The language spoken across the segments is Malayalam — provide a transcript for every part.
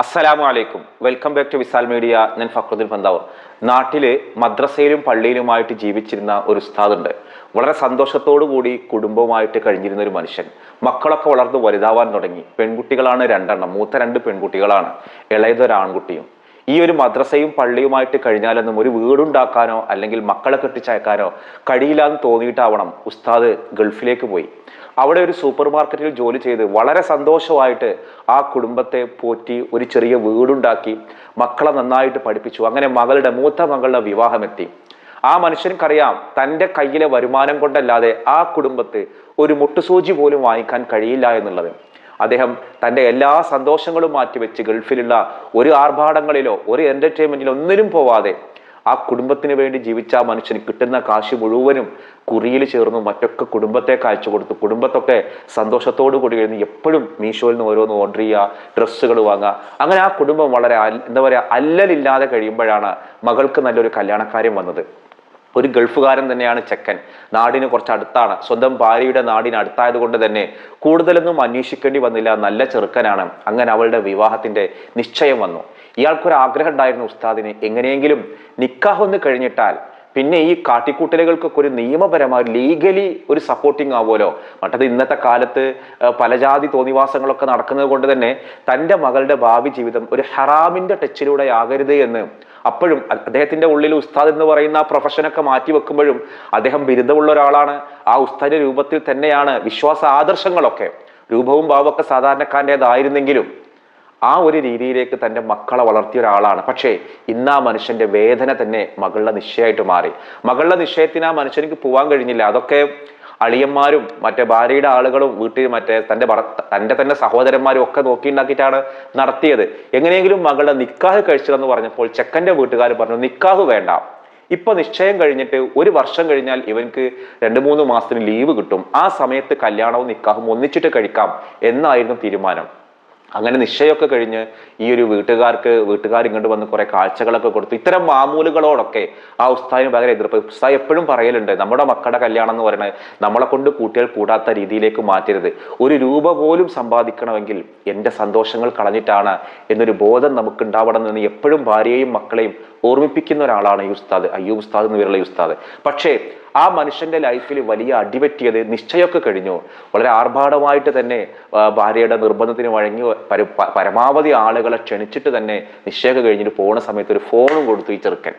അസ്സലാമു അലൈക്കും. Welcome back to Visal media ഞാൻ ഫക്രുദ്ദീൻ പന്താവൂർ. നാട്ടിൽ മദ്രസയിലും പള്ളിയിലുമായിട്ട് ജീവിച്ചിരുന്ന ഒരു ഉസ്താദുണ്ട്. വളരെ സന്തോഷത്തോടു കൂടി കുടുംബവുമായിട്ട് കഴിഞ്ഞിരുന്ന ഒരു മനുഷ്യൻ. മക്കളൊക്കെ വളർന്ന് വലുതാവാൻ തുടങ്ങി. പെൺകുട്ടികളാണ് രണ്ടെണ്ണം. മൂത്ത രണ്ട് പെൺകുട്ടികളാണ്. ഇളയതൊരു ആൺകുട്ടിയും. ഈ ഒരു മദ്രസയും പള്ളിയുമായിട്ട് കഴിഞ്ഞാലൊന്നും ഒരു വീടുണ്ടാക്കാനോ അല്ലെങ്കിൽ മക്കളെ കെട്ടിച്ചയക്കാനോ കഴിയില്ല എന്ന് തോന്നിയിട്ടാവണം ഉസ്താദ് ഗൾഫിലേക്ക് പോയി. അവിടെ ഒരു സൂപ്പർ മാർക്കറ്റിൽ ജോലി ചെയ്ത് വളരെ സന്തോഷമായിട്ട് ആ കുടുംബത്തെ പോറ്റി ഒരു ചെറിയ വീടുണ്ടാക്കി മക്കളെ നന്നായിട്ട് പഠിപ്പിച്ചു. അങ്ങനെ മകളുടെ മൂത്ത മകളുടെ വിവാഹമെത്തി. ആ മനുഷ്യൻക്കറിയാം തന്റെ കയ്യിലെ വരുമാനം കൊണ്ടല്ലാതെ ആ കുടുംബത്തെ ഒരു മുട്ടുസൂചി പോലും വാങ്ങിക്കാൻ കഴിയില്ല എന്നുള്ളത്. അദ്ദേഹം തന്റെ എല്ലാ സന്തോഷങ്ങളും മാറ്റിവെച്ച് ഗൾഫിലുള്ള ഒരു ആർഭാടങ്ങളിലോ ഒരു എന്റർടൈൻമെന്റിലോ ഒന്നിനും പോവാതെ ആ കുടുംബത്തിന് വേണ്ടി ജീവിച്ച ആ മനുഷ്യന് കിട്ടുന്ന കാശ് മുഴുവനും കുറിയിൽ ചേർന്നു മറ്റൊക്കെ കുടുംബത്തെ കാഴ്ച കൊടുത്തു. കുടുംബത്തൊക്കെ സന്തോഷത്തോടു കൂടി കഴിഞ്ഞ് എപ്പോഴും മീഷോയിൽ നിന്ന് ഓരോന്ന് ഓർഡർ ചെയ്യുക ഡ്രസ്സുകൾ വാങ്ങുക. അങ്ങനെ ആ കുടുംബം വളരെ എന്താ പറയുക അല്ലലില്ലാതെ കഴിയുമ്പോഴാണ് മകൾക്ക് നല്ലൊരു കല്യാണക്കാര്യം വന്നത്. ഒരു ഗൾഫുകാരൻ തന്നെയാണ് ചെക്കൻ. നാടിന് കുറച്ച് അടുത്താണ്. സ്വന്തം ഭാര്യയുടെ നാടിന് അടുത്തായത് കൊണ്ട് തന്നെ കൂടുതലൊന്നും അന്വേഷിക്കേണ്ടി വന്നില്ല. നല്ല ചെറുക്കനാണ്. അങ്ങനെ അവളുടെ വിവാഹത്തിന്റെ നിശ്ചയം വന്നു. ഇയാൾക്കൊരു ആഗ്രഹം ഉണ്ടായിരുന്നു ഉസ്താദിന്. എങ്ങനെയെങ്കിലും നിക്കാഹ് ഒന്ന് കഴിഞ്ഞിട്ടാൽ പിന്നെ ഈ കാട്ടിക്കൂട്ടലുകൾക്കൊക്കെ ഒരു നിയമപരമായ ലീഗലി ഒരു സപ്പോർട്ടിങ് ആവുമല്ലോ. മറ്റത് ഇന്നത്തെ കാലത്ത് പലജാതി പല ജാതി തോന്നിവാസങ്ങളൊക്കെ നടക്കുന്നത് കൊണ്ട് തന്നെ തന്റെ മകളുടെ ഭാവി ജീവിതം ഒരു ഹറാമിന്റെ ടച്ചിലൂടെ ആകരുത് എന്ന് അപ്പോഴും അദ്ദേഹത്തിന്റെ ഉള്ളിൽ ഉസ്താദ് എന്ന് പറയുന്ന ആ പ്രൊഫഷനൊക്കെ മാറ്റി വെക്കുമ്പോഴും അദ്ദേഹം ബിരുദമുള്ള ഒരാളാണ്. ആ ഉസ്താദിന്റെ രൂപത്തിൽ തന്നെയാണ് വിശ്വാസ ആദർശങ്ങളൊക്കെ. രൂപവും ഭാവമൊക്കെ സാധാരണക്കാരന്റെതായിരുന്നെങ്കിലും ആ ഒരു രീതിയിലേക്ക് തന്റെ മക്കളെ വളർത്തിയ ഒരാളാണ്. പക്ഷേ ഇന്ന് ആ മനുഷ്യന്റെ വേദന തന്നെ മകളുടെ നിശ്ചയമായിട്ട് മാറി. മകളുടെ നിശ്ചയത്തിന് ആ മനുഷ്യനിക്ക് പോകാൻ കഴിഞ്ഞില്ല. അതൊക്കെ അളിയന്മാരും മറ്റേ ഭാര്യയുടെ ആളുകളും വീട്ടിൽ മറ്റേ തന്റെ തന്റെ തന്നെ സഹോദരന്മാരും ഒക്കെ നോക്കിയുണ്ടാക്കിയിട്ടാണ് നടത്തിയത്. എങ്ങനെയെങ്കിലും മകളുടെ നിക്കാഹ് കഴിച്ചതെന്ന് പറഞ്ഞപ്പോൾ ചെക്കന്റെ വീട്ടുകാർ പറഞ്ഞു നിക്കാഹ് വേണ്ട. ഇപ്പൊ നിശ്ചയം കഴിഞ്ഞിട്ട് ഒരു വർഷം കഴിഞ്ഞാൽ ഇവൻക്ക് രണ്ട് മൂന്ന് മാസത്തിന് ലീവ് കിട്ടും. ആ സമയത്ത് കല്യാണവും നിക്കാഹും ഒന്നിച്ചിട്ട് കഴിക്കാം എന്നായിരുന്നു തീരുമാനം. അങ്ങനെ നിശ്ചയമൊക്കെ കഴിഞ്ഞ് ഈ ഒരു വീട്ടുകാർക്ക് വീട്ടുകാർ ഇങ്ങോട്ട് വന്ന് കുറെ കാഴ്ചകളൊക്കെ കൊടുത്തു. ഇത്തരം മാമൂലുകളോടൊക്കെ ആ ഉസ്താദിന് ഭയങ്കര എതിർപ്പ്. ഉസ്താദ് എപ്പോഴും പറയലുണ്ട് നമ്മുടെ മക്കളുടെ കല്യാണം എന്ന് പറയുന്നത് നമ്മളെ കൊണ്ട് കൂട്ടികൾ കൂടാത്ത രീതിയിലേക്ക് മാറ്റരുത്. ഒരു രൂപ പോലും സമ്പാദിക്കണമെങ്കിൽ എന്റെ സന്തോഷങ്ങൾ കളഞ്ഞിട്ടാണ് എന്നൊരു ബോധം നമുക്ക് ഉണ്ടാവണം എന്ന് എപ്പോഴും ഭാര്യയെയും മക്കളെയും ഓർമ്മിപ്പിക്കുന്ന ഒരാളാണ് ഈ ഉസ്താദ് അയ്യൂബ് ഉസ്താദ് എന്ന് പേരുള്ള ഉസ്താദ്. പക്ഷേ ആ മനുഷ്യന്റെ ലൈഫിൽ വലിയ അടിപറ്റിയത് നിശ്ചയമൊക്കെ കഴിഞ്ഞു. വളരെ ആർഭാടമായിട്ട് തന്നെ ഭാര്യയുടെ നിർബന്ധത്തിന് വഴങ്ങി പരമാവധി ആളുകളെ ക്ഷണിച്ചിട്ട് തന്നെ നിശ്ചയമൊക്കെ കഴിഞ്ഞിട്ട് പോണ സമയത്ത് ഒരു ഫോണും കൊടുത്തു ഈ ചെറുക്കൻ.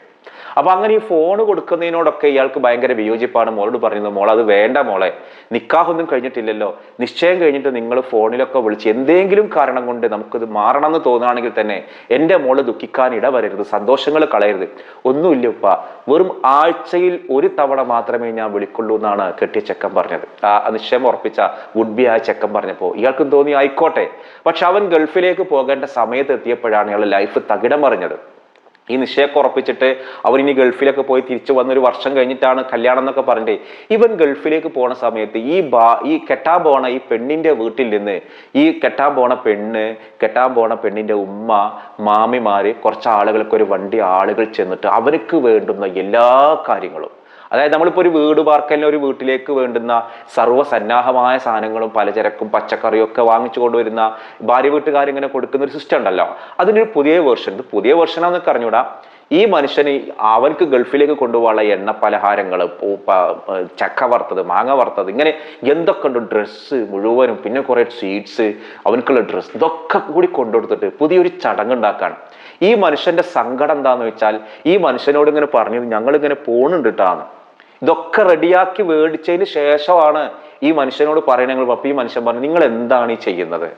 അപ്പൊ അങ്ങനെ ഈ ഫോൺ കൊടുക്കുന്നതിനോടൊക്കെ ഇയാൾക്ക് ഭയങ്കര വിയോജിപ്പാണ്. മോളോട് പറയുന്നത് മോൾ അത് വേണ്ട മോളെ. നിക്കാഹൊന്നും കഴിഞ്ഞിട്ടില്ലല്ലോ. നിശ്ചയം കഴിഞ്ഞിട്ട് നിങ്ങൾ ഫോണിലൊക്കെ വിളിച്ച് എന്തെങ്കിലും കാരണം കൊണ്ട് നമുക്കിത് മാറണം എന്ന് തോന്നുകയാണെങ്കിൽ തന്നെ എന്റെ മോൾ ദുഃഖിക്കാൻ ഇടവരരുത്. സന്തോഷങ്ങൾ കളയരുത്. ഒന്നുമില്ല ഉപ്പ. വെറും ആഴ്ചയിൽ ഒരു തവണ മാത്രമേ ഞാൻ വിളിക്കുള്ളൂ എന്നാണ് കെട്ടിയ ചെക്കൻ പറഞ്ഞത്. ആ നിശ്ചയം ഉറപ്പിച്ച വുഡ് ബി ആ ചെക്കൻ പറഞ്ഞപ്പോൾ ഇയാൾക്കും തോന്നി ആയിക്കോട്ടെ. പക്ഷെ അവൻ ഗൾഫിലേക്ക് പോകേണ്ട സമയത്ത് എത്തിയപ്പോഴാണ് ഇയാളുടെ ലൈഫ് തകിടം മറിഞ്ഞത്. ഈ നിശ്ചയമൊക്കെ ഉറപ്പിച്ചിട്ട് അവൻ ഇനി ഗൾഫിലൊക്കെ പോയി തിരിച്ചു വന്നൊരു വർഷം കഴിഞ്ഞിട്ടാണ് കല്യാണം എന്നൊക്കെ പറഞ്ഞിട്ട് ഇവൻ ഗൾഫിലേക്ക് പോണ സമയത്ത് ഈ ബാ ഈ കെട്ടാൻ പോണ ഈ പെണ്ണിന്റെ വീട്ടിൽ നിന്ന് ഈ കെട്ടാൻ പോണ പെണ്ണ് കെട്ടാൻ പോണ പെണ്ണിന്റെ ഉമ്മ മാമിമാര് കുറച്ച് ആളുകൾക്ക് ഒരു വണ്ടി ആളുകൾ ചെന്നിട്ട് അവർക്ക് വേണ്ടുന്ന എല്ലാ കാര്യങ്ങളും അതായത് നമ്മളിപ്പോൾ ഒരു വീട് പാർക്കലിന് ഒരു വീട്ടിലേക്ക് വേണ്ടുന്ന സർവസന്നാഹമായ സാധനങ്ങളും പലചരക്കും പച്ചക്കറിയും ഒക്കെ വാങ്ങിച്ചു കൊണ്ടുവരുന്ന ഭാര്യ വീട്ടുകാർ ഇങ്ങനെ കൊടുക്കുന്ന ഒരു സിസ്റ്റം ഉണ്ടല്ലോ. അതിനൊരു പുതിയ വേർഷൻ ഇത് പുതിയ വേർഷനാന്നൊക്കെ അറിഞ്ഞൂടാ. ഈ മനുഷ്യന് അവർക്ക് ഗൾഫിലേക്ക് കൊണ്ടുപോകാനുള്ള എണ്ണ പലഹാരങ്ങൾ ചക്ക വറുത്തത് മാങ്ങ വറുത്തത് ഇങ്ങനെ എന്തൊക്കെ ഉണ്ട്. ഡ്രസ്സ് മുഴുവനും പിന്നെ കുറെ സ്വീറ്റ്സ് അവനക്കുള്ള ഡ്രസ്സ് ഇതൊക്കെ കൂടി കൊണ്ടുകൊടുത്തിട്ട് പുതിയൊരു ചടങ്ങ് ഉണ്ടാക്കാണ്. ഈ മനുഷ്യന്റെ സങ്കടം എന്താന്ന് വെച്ചാൽ ഈ മനുഷ്യനോട് ഇങ്ങനെ പറഞ്ഞത് ഞങ്ങൾ ഇങ്ങനെ പോണുണ്ട് കേട്ടാന്ന് ഇതൊക്കെ റെഡിയാക്കി മേടിച്ചതിന് ശേഷമാണ് ഈ മനുഷ്യനോട് പറയണെങ്കിൽ അപ്പൊ ഈ മനുഷ്യൻ പറഞ്ഞു നിങ്ങൾ എന്താണ് ഈ ചെയ്യുന്നത്?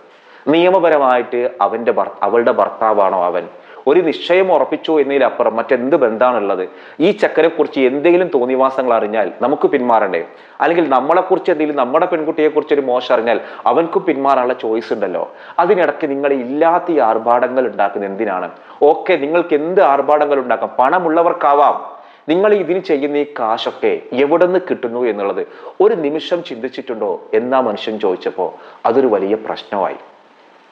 നിയമപരമായിട്ട് അവന്റെ അവളുടെ ഭർത്താവാണോ അവൻ? ഒരു നിശ്ചയം ഉറപ്പിച്ചു എന്നതിലപ്പുറം മറ്റെന്ത് ബന്ധമാണുള്ളത് ഈ ചക്കരെ കുറിച്ച് എന്തെങ്കിലും തോന്നിവാസങ്ങൾ അറിഞ്ഞാൽ നമുക്ക് പിന്മാറണ്ടേ? അല്ലെങ്കിൽ നമ്മളെക്കുറിച്ച് എന്തെങ്കിലും നമ്മുടെ പെൺകുട്ടിയെ കുറിച്ച് ഒരു മോശം അറിഞ്ഞാൽ അവൻക്കും പിന്മാറാനുള്ള ചോയ്സ് ഉണ്ടല്ലോ? അതിനിടയ്ക്ക് നിങ്ങൾ ഇല്ലാത്ത ഈ ആർഭാടങ്ങൾ ഉണ്ടാക്കുന്നത് എന്തിനാണ്? ഓക്കെ നിങ്ങൾക്ക് എന്ത് ആർഭാടങ്ങൾ ഉണ്ടാക്കാം? പണമുള്ളവർക്കാവാം. നിങ്ങൾ ഇതിന് ചെയ്യുന്ന ഈ കാശൊക്കെ എവിടെ നിന്ന് കിട്ടുന്നു എന്നുള്ളത് ഒരു നിമിഷം ചിന്തിച്ചിട്ടുണ്ടോ എന്നാ മനുഷ്യൻ ചോദിച്ചപ്പോൾ അതൊരു വലിയ പ്രശ്നമായി.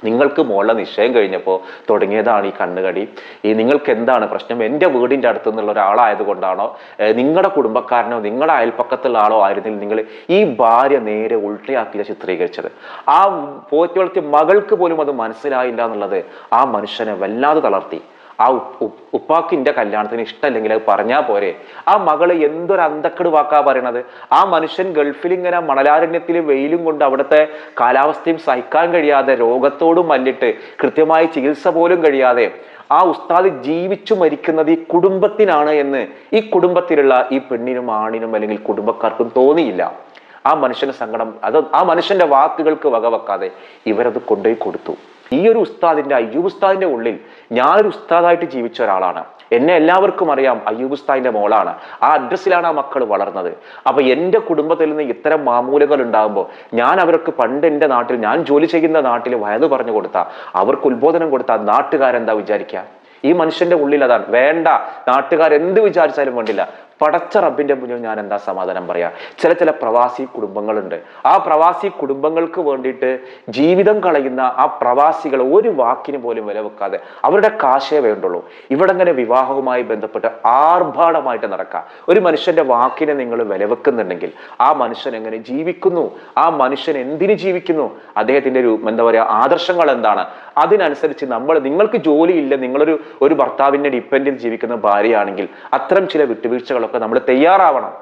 നിങ്ങൾക്ക് മോളെ നിശ്ചയം കഴിഞ്ഞപ്പോൾ തുടങ്ങിയതാണ് ഈ കണ്ണുകടി. ഈ നിങ്ങൾക്ക് എന്താണ് പ്രശ്നം? എന്റെ വീടിന്റെ അടുത്ത് നിന്നുള്ള ഒരാളായത് കൊണ്ടാണോ? നിങ്ങളുടെ കുടുംബക്കാരനോ നിങ്ങളുടെ അയൽപ്പക്കത്തുള്ള ആളോ ആയിരുന്നില്ല നിങ്ങൾ ഈ ഭാര്യ നേരെ ഉൾട്ടയാക്കിയ ചിത്രീകരിച്ചത്. ആ പോറ്റി വളർത്തിയ മകൾക്ക് പോലും അത് മനസ്സിലായില്ല എന്നുള്ളത് ആ മനുഷ്യനെ വല്ലാതെ തളർത്തി. ആ ഉപ്പ്- ഉപ്പ്- ഉപ്പാക്കിന്റെ കല്യാണത്തിന് ഇഷ്ടമല്ലെങ്കിൽ അത് പറഞ്ഞാൽ പോരെ. ആ മകൾ എന്തൊരു അന്തക്കട് വാക്കാ പറയണത്? ആ മനുഷ്യൻ ഗൾഫിൽ ഇങ്ങനെ മണലാരണ്യത്തിൽ വെയിലും കൊണ്ട് അവിടുത്തെ കാലാവസ്ഥയും സഹിക്കാൻ കഴിയാതെ രോഗത്തോടും മല്ലിട്ട് കൃത്യമായ ചികിത്സ പോലും കഴിയാതെ ആ ഉസ്താദ് ജീവിച്ചു മരിക്കുന്നത് ഈ കുടുംബത്തിനാണ് എന്ന് ഈ കുടുംബത്തിലുള്ള ഈ പെണ്ണിനും ആണിനും അല്ലെങ്കിൽ കുടുംബക്കാർക്കും തോന്നിയില്ല. ആ മനുഷ്യന്റെ സങ്കടം അത് ആ മനുഷ്യന്റെ വാക്കുകൾക്ക് വകവെക്കാതെ ഇവരത് കൊണ്ടുപോയി കൊടുത്തു. ഈ ഒരു ഉസ്താദിന്റെ അയ്യൂബ് ഉസ്താദിന്റെ ഉള്ളിൽ ഞാനൊരു ഉസ്താദായിട്ട് ജീവിച്ച ഒരാളാണ്. എന്നെ എല്ലാവർക്കും അറിയാം അയ്യൂബ് ഉസ്താദിന്റെ മോളാണ്. ആ അഡ്രസ്സിലാണ് ആ മക്കൾ വളർന്നത്. അപ്പൊ എന്റെ കുടുംബത്തിൽ നിന്ന് ഇത്തരം മാമൂലകൾ ഉണ്ടാകുമ്പോൾ ഞാൻ അവർക്ക് പണ്ട് എന്റെ നാട്ടിൽ ഞാൻ ജോലി ചെയ്യുന്ന നാട്ടിൽ വയത് പറഞ്ഞു കൊടുത്ത അവർക്ക് ഉത്ബോധനം കൊടുത്ത നാട്ടുകാരെന്താ വിചാരിക്കുക ഈ മനുഷ്യന്റെ ഉള്ളിൽ അതാണ് വേണ്ട നാട്ടുകാർ എന്ത് വിചാരിച്ചാലും വേണ്ടില്ല. പടച്ച റബ്ബിന്റെ മുന്നിൽ ഞാൻ എന്താ സമാധാനം പറയാ? ചില ചില പ്രവാസി കുടുംബങ്ങളുണ്ട്. ആ പ്രവാസി കുടുംബങ്ങൾക്ക് വേണ്ടിയിട്ട് ജീവിതം കളയുന്ന ആ പ്രവാസികൾ ഒരു വാക്കിന് പോലും വില വെക്കാതെ അവരുടെ കാശേ വേണ്ടുള്ളൂ. ഇവിടെ ഇങ്ങനെ വിവാഹവുമായി ബന്ധപ്പെട്ട് ആർഭാടമായിട്ട് നടക്കുക ഒരു മനുഷ്യന്റെ വാക്കിനെ നിങ്ങൾ വില വെക്കുന്നുണ്ടെങ്കിൽ ആ മനുഷ്യൻ എങ്ങനെ ജീവിക്കുന്നു? ആ മനുഷ്യൻ എന്തിന് ജീവിക്കുന്നു? അദ്ദേഹത്തിന്റെ എന്താ പറയാ ആദർശങ്ങൾ എന്താണ്? അതിനനുസരിച്ച് നമ്മൾ നിങ്ങൾക്ക് ജോലിയില്ല നിങ്ങളൊരു ഒരു ഭർത്താവിന്റെ ഡിപ്പെൻഡിൽ ജീവിക്കുന്ന ഭാര്യയാണെങ്കിൽ അത്തരം ചില വിട്ടുവീഴ്ചകളൊക്കെ നമ്മൾ തയ്യാറാവണം.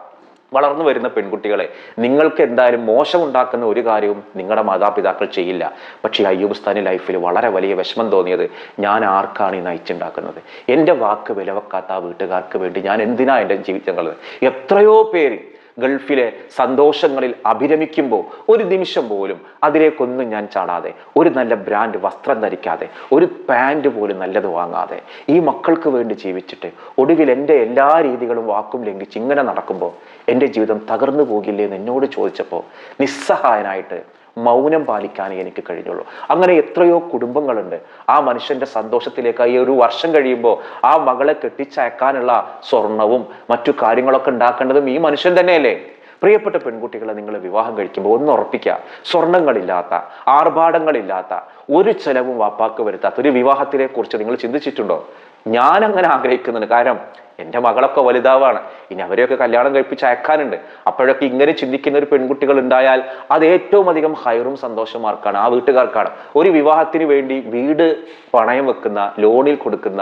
വളർന്നു വരുന്ന പെൺകുട്ടികളെ നിങ്ങൾക്ക് എന്തായാലും മോശമുണ്ടാക്കുന്ന ഒരു കാര്യവും നിങ്ങളുടെ മാതാപിതാക്കൾ ചെയ്യില്ല. പക്ഷേ ഈ സ്ഥാനി ലൈഫിൽ വളരെ വലിയ വിഷമം തോന്നിയത് ഞാൻ ആർക്കാണ് ഈ നയിച്ചുണ്ടാക്കുന്നത്? എന്റെ വാക്ക് വിലവെക്കാത്ത ആ വീട്ടുകാർക്ക് വേണ്ടി ഞാൻ എന്തിനാണ് എന്റെ ജീവിതങ്ങൾ എത്രയോ പേര് ഗൾഫിലെ സന്തോഷങ്ങളിൽ അഭിരമിക്കുമ്പോൾ ഒരു നിമിഷം പോലും അതിലേക്കൊന്നും ഞാൻ ചാടാതെ ഒരു നല്ല ബ്രാൻഡ് വസ്ത്രം ധരിക്കാതെ ഒരു പാന്റ് പോലും നല്ലത് വാങ്ങാതെ ഈ മക്കൾക്ക് വേണ്ടി ജീവിച്ചിട്ട് ഒടുവിൽ എന്റെ എല്ലാ രീതികളും വാക്കും ലംഘിച്ച് ഇങ്ങനെ നടക്കുമ്പോൾ എന്റെ ജീവിതം തകർന്നു പോകില്ലേ എന്ന് എന്നോട് ചോദിച്ചപ്പോൾ നിസ്സഹായനായിട്ട് മൗനം പാലിക്കാനേ എനിക്ക് കഴിഞ്ഞുള്ളൂ. അങ്ങനെ എത്രയോ കുടുംബങ്ങളുണ്ട്. ആ മനുഷ്യന്റെ സന്തോഷത്തിലേക്ക് ഈ ഒരു വർഷം കഴിയുമ്പോൾ ആ മകളെ കെട്ടിച്ചയക്കാനുള്ള സ്വർണവും മറ്റു കാര്യങ്ങളൊക്കെ ഉണ്ടാക്കേണ്ടതും ഈ മനുഷ്യൻ തന്നെയല്ലേ? പ്രിയപ്പെട്ട പെൺകുട്ടികളെ നിങ്ങൾ വിവാഹം കഴിക്കുമ്പോൾ ഒന്ന് ഉറപ്പിക്കുക. സ്വർണങ്ങളില്ലാത്ത ആർഭാടങ്ങളില്ലാത്ത ഒരു ചെലവും വാപ്പാക്ക് വരുത്താത്ത ഒരു വിവാഹത്തിനെ കുറിച്ച് നിങ്ങൾ ചിന്തിച്ചിട്ടുണ്ടോ? ഞാൻ അങ്ങനെ ആഗ്രഹിക്കുന്നുണ്ട്. കാരണം എന്റെ മകളൊക്കെ വലുതാവാണ്. ഇനി അവരെയൊക്കെ കല്യാണം കഴിപ്പിച്ച് അയക്കാനുണ്ട്. അപ്പോഴൊക്കെ ഇങ്ങനെ ചിന്തിക്കുന്ന ഒരു പെൺകുട്ടികൾ ഉണ്ടായാൽ അത് ഏറ്റവും അധികം ഹൈറും സന്തോഷമാർക്കാണ് ആ വീട്ടുകാർക്കാണ്. ഒരു വിവാഹത്തിന് വേണ്ടി വീട് പണയം വെക്കുന്ന ലോണിൽ കൊടുക്കുന്ന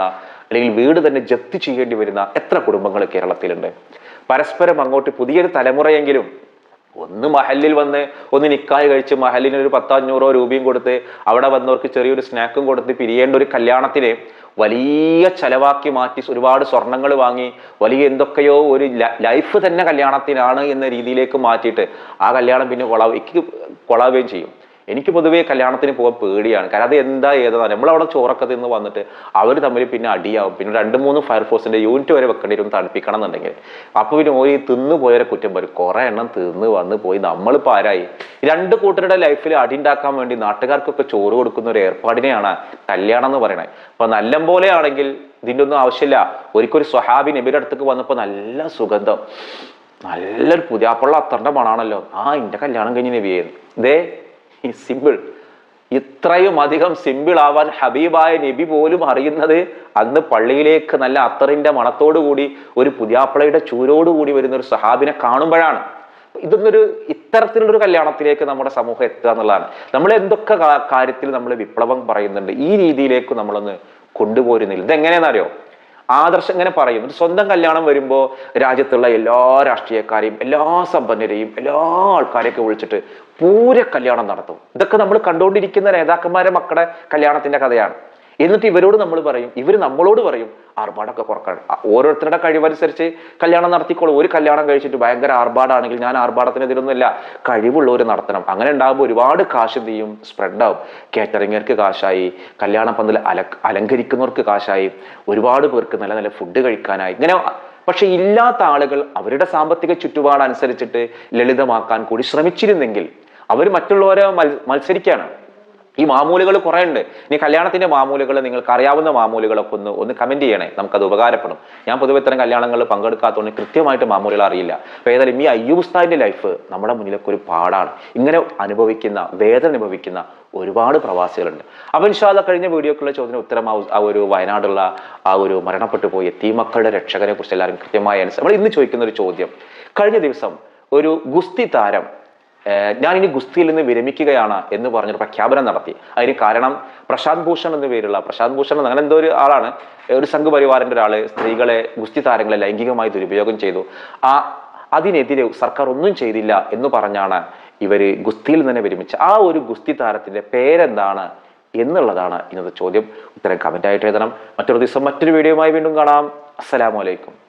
അല്ലെങ്കിൽ വീട് തന്നെ ജപ്തി ചെയ്യേണ്ടി വരുന്ന എത്ര കുടുംബങ്ങൾ കേരളത്തിലുണ്ട്? പരസ്പരം അങ്ങോട്ട് പുതിയൊരു തലമുറയെങ്കിലും ഒന്ന് മഹലിൽ വന്ന് ഒന്ന് നിക്കായ് കഴിച്ച് മഹലിന് ഒരു പത്തഞ്ഞൂറോ രൂപയും കൊടുത്ത് അവിടെ വന്നവർക്ക് ചെറിയൊരു സ്നാക്കും കൊടുത്ത് പിരിയേണ്ട ഒരു കല്യാണത്തിന് വലിയ ചെലവാക്കി മാറ്റി ഒരുപാട് സ്വർണങ്ങൾ വാങ്ങി വലിയ എന്തൊക്കെയോ ഒരു ലൈഫ് തന്നെ കല്യാണത്തിനാണ് എന്ന രീതിയിലേക്ക് മാറ്റിയിട്ട് ആ കല്യാണം പിന്നെ കൊളാവ് കൊളാവുകയും ചെയ്യും. എനിക്ക് പൊതുവേ കല്യാണത്തിന് പോകാൻ പേടിയാണ്. കാരണം അത് എന്താ ഏതാ നമ്മളവിടെ ചോറൊക്കെ തിന്ന് വന്നിട്ട് അവർ തമ്മിൽ പിന്നെ അടിയാവും. പിന്നെ രണ്ട് മൂന്ന് ഫയർഫോഴ്സിന്റെ യൂണിറ്റ് വരെ വെക്കേണ്ടി വരും തണുപ്പിക്കണം എന്നുണ്ടെങ്കിൽ. അപ്പൊ പിന്നെ ഓരോ തിന്ന് പോയവരെ കുറ്റം വരും കുറേ എണ്ണം തിന്ന് വന്ന് പോയി. നമ്മളിപ്പോൾ ആരായി? രണ്ട് കൂട്ടരുടെ ലൈഫിൽ അടി ഉണ്ടാക്കാൻ വേണ്ടി നാട്ടുകാർക്കൊക്കെ ചോറ് കൊടുക്കുന്ന ഒരു ഏർപ്പാടിനെയാണ് കല്യാണം എന്ന് പറയുന്നത് അപ്പൊ നല്ല പോലെ ആണെങ്കിൽ ഇതിന്റെ ഒന്നും ആവശ്യമില്ല. ഒരിക്കലും സ്വഹാബി നബിയുടെ അടുത്തേക്ക് വന്നപ്പോൾ നല്ല സുഗന്ധം. നല്ലൊരു പുതിയാപ്പുള്ള അത്തറിന്റെ മണാണല്ലോ. ആ എന്റെ കല്യാണം കഴിഞ്ഞ് നബിയായിരുന്നു ഇതേ ഈ സിമ്പിൾ. ഇത്രയും അധികം സിമ്പിൾ ആവാൻ ഹബീബായ നബി പോലും അറിയുന്നത് അന്ന് പള്ളിയിലേക്ക് നല്ല അത്തറിന്റെ കൂടി ഒരു പുതിയാപ്പിളയുടെ കൂടി വരുന്ന ഒരു സഹാബിനെ കാണുമ്പോഴാണ്. ഇതൊന്നൊരു ഇത്തരത്തിലുള്ളൊരു കല്യാണത്തിലേക്ക് നമ്മുടെ സമൂഹം എത്തുക എന്നുള്ളതാണ്. നമ്മൾ എന്തൊക്കെ കാര്യത്തിൽ നമ്മൾ വിപ്ലവം പറയുന്നുണ്ട് ഈ രീതിയിലേക്ക് നമ്മളൊന്ന് കൊണ്ടുപോരുന്നില്ല. ഇതെങ്ങനെയാണെന്നറിയോ? ആദർശം ഇങ്ങനെ പറയും. സ്വന്തം കല്യാണം വരുമ്പോൾ രാജ്യത്തുള്ള എല്ലാ രാഷ്ട്രീയക്കാരെയും എല്ലാ സമ്പന്നരെയും എല്ലാ ആൾക്കാരെയൊക്കെ വിളിച്ചിട്ട് പൂര കല്യാണം നടത്തും. ഇതൊക്കെ നമ്മൾ കണ്ടുകൊണ്ടിരിക്കുന്ന നേതാക്കന്മാരെ മക്കളുടെ കല്യാണത്തിന്റെ കഥയാണ്. എന്നിട്ട് ഇവരോട് നമ്മൾ പറയും ഇവർ നമ്മളോട് പറയും ആർഭാടൊക്കെ കുറക്കണം ഓരോരുത്തരുടെ കഴിവനുസരിച്ച് കല്യാണം നടത്തിക്കോളൂ. ഒരു കല്യാണം കഴിച്ചിട്ട് ഭയങ്കര ആർഭാടാണെങ്കിൽ ഞാൻ ആർഭാടത്തിന് ഇതിലൊന്നുമില്ല കഴിവുള്ളവർ നടത്തണം. അങ്ങനെ ഉണ്ടാകുമ്പോൾ ഒരുപാട് കാശ് ചെയ്യും? സ്പ്രെഡ് ആവും. കാറ്ററിംഗർക്ക് കാശായി കല്യാണ പന്തൽ അല അലങ്കരിക്കുന്നവർക്ക് കാശായി ഒരുപാട് പേർക്ക് നല്ല നല്ല ഫുഡ് കഴിക്കാനായി. ഇങ്ങനെ പക്ഷെ ഇല്ലാത്ത ആളുകൾ അവരുടെ സാമ്പത്തിക ചുറ്റുപാടനുസരിച്ചിട്ട് ലളിതമാക്കാൻ കൂടി ശ്രമിച്ചിരുന്നെങ്കിൽ അവർ മറ്റുള്ളവരെ മത്സരിക്കാനാണ്. ഈ മാമൂലുകൾ കുറേ ഉണ്ട് ഇനി കല്യാണത്തിന്റെ മാമൂലുകൾ നിങ്ങൾക്ക് അറിയാവുന്ന മാമൂലുകളൊക്കെ ഒന്ന് ഒന്ന് കമന്റ് ചെയ്യണേ. നമുക്കത് ഉപകാരപ്പെടും. ഞാൻ പൊതുവെ ഇത്തരം കല്യാണങ്ങളിൽ പങ്കെടുക്കാത്തതുകൊണ്ട് കൃത്യമായിട്ട് മാമൂലുകൾ അറിയില്ല. അപ്പൊ ഏതായാലും ഈ അയ്യൂബ്സ്താദിന്റെ ലൈഫ് നമ്മുടെ മുന്നിലൊക്കെ ഒരു പാടാണ്. ഇങ്ങനെ അനുഭവിക്കുന്ന വേദന അനുഭവിക്കുന്ന ഒരുപാട് പ്രവാസികളുണ്ട്. അപ്പോൾ ഇൻഷാല്ല കഴിഞ്ഞ വീഡിയോക്കുള്ള ചോദ്യത്തിന് ഉത്തരം ആ ഒരു വയനാടുള്ള ആ ഒരു മരണപ്പെട്ടു പോയ തീമക്കളുടെ രക്ഷകനെ കുറിച്ച് എല്ലാവരും കൃത്യമായ അനുസരിച്ച് നമ്മൾ ഇന്ന് ചോദിക്കുന്ന ഒരു ചോദ്യം. കഴിഞ്ഞ ദിവസം ഒരു ഗുസ്തി താരം ഇനി ഗുസ്തിയിൽ നിന്ന് വിരമിക്കുകയാണ് എന്ന് പറഞ്ഞൊരു പ്രഖ്യാപനം നടത്തി. അതിന് കാരണം പ്രശാന്ത് ഭൂഷൺ എന്ന പേരുള്ള പ്രശാന്ത് ഭൂഷൺ അങ്ങനെ എന്തോ ഒരു ആളാണ്. ഒരു സംഘപരിവാറിന്റെ ഒരാൾ സ്ത്രീകളെ ഗുസ്തി താരങ്ങളെ ലൈംഗികമായി ദുരുപയോഗം ചെയ്തു. ആ അതിനെതിരെ സർക്കാർ ഒന്നും ചെയ്തില്ല എന്ന് പറഞ്ഞാണ് ഇവർ ഗുസ്തിയിൽ തന്നെ വിരമിച്ച. ആ ഒരു ഗുസ്തി താരത്തിന്റെ പേരെന്താണ് എന്നുള്ളതാണ് ഇന്നത്തെ ചോദ്യം. ഉത്തരം കമന്റ് ആയിട്ട് എഴുതണം. മറ്റൊരു ദിവസം മറ്റൊരു വീഡിയോയുമായി വീണ്ടും കാണാം. അസ്സലാമലൈക്കും